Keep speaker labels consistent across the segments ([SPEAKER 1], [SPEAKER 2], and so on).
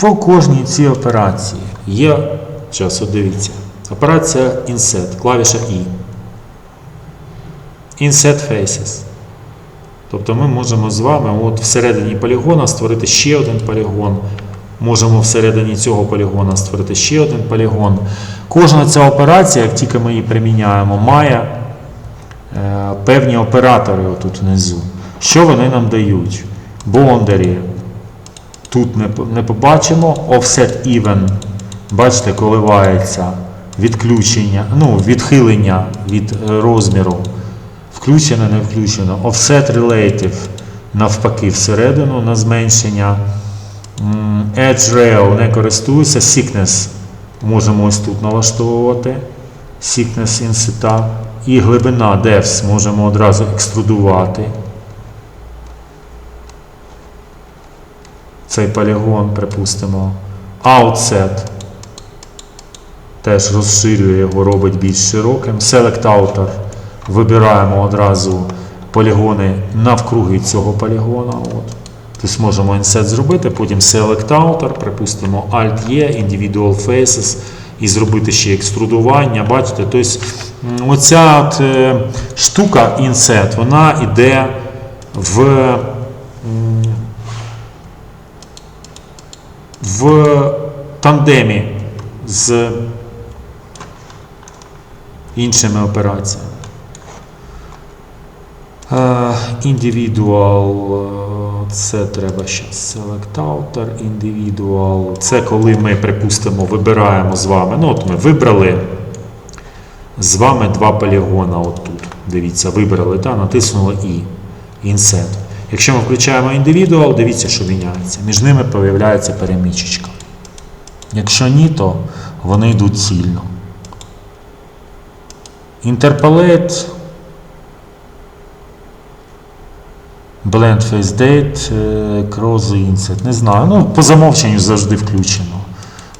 [SPEAKER 1] По кожній цій операції є, зараз дивіться, операція Inset, клавіша I. Inset Faces. Тобто ми можемо з вами от всередині полігона створити ще один полігон. Можемо всередині цього полігона створити ще один полігон. Кожна ця операція, як тільки ми її приміняємо, має е, певні оператори отут внизу. Що вони нам дають? Boundary. Тут не, не побачимо. Offset even. Бачите, коливається відключення, ну, відхилення від е, розміру. Включено, не включено. Offset relative навпаки всередину на зменшення. Edge rail не користуюся. Sickness можемо ось тут налаштовувати. Sickness інсита. І глибина depth можемо одразу екструдувати. Цей полігон, припустимо. Outset теж розширює його, робить більш широким. Select Outer вибираємо одразу полігони навкруги цього полігона. От. Тобто можемо Inset зробити, потім Select Outer, припустимо Alt-E, Individual Faces і зробити ще екструдування. Бачите, тобто оця от, е, штука Inset, вона йде в, в тандемі з іншими операціями. Е, Individual, е, це треба зараз Select Outer, Individual. Це коли ми, припустимо, вибираємо з вами. Ну, от ми вибрали з вами два полігона. От тут. Дивіться, вибрали, та, натиснули І. Insert. Якщо ми включаємо Individual, дивіться, що міняється. Між ними появляється перемічечка. Якщо ні, то вони йдуть цільно. Interpolate Blend Face Date, е, Cross the Inset. Не знаю. Ну, по замовченню завжди включено.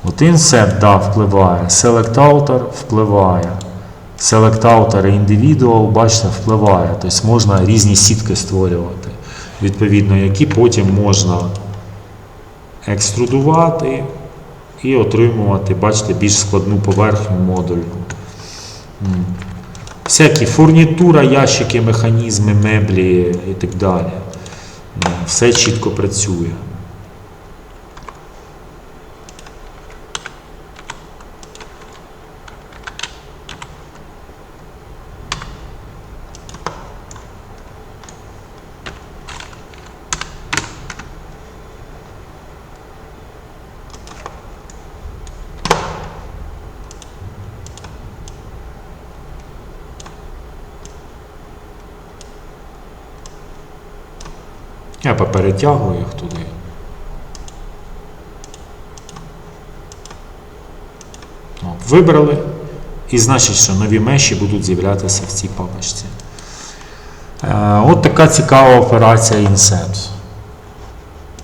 [SPEAKER 1] От Insert, да, впливає. Select Outer впливає. Select Outer і Individual, бачите, впливає. Тобто можна різні сітки створювати, відповідно, які потім можна екструдувати і отримувати, бачите, більш складну поверхню модулю. Всякі фурнітура, ящики, механізми, меблі і так далі. Все чітко працює. Я поперетягую їх туди. Вибрали. І значить, що нові меші будуть з'являтися в цій папочці. Е, От така цікава операція Inset.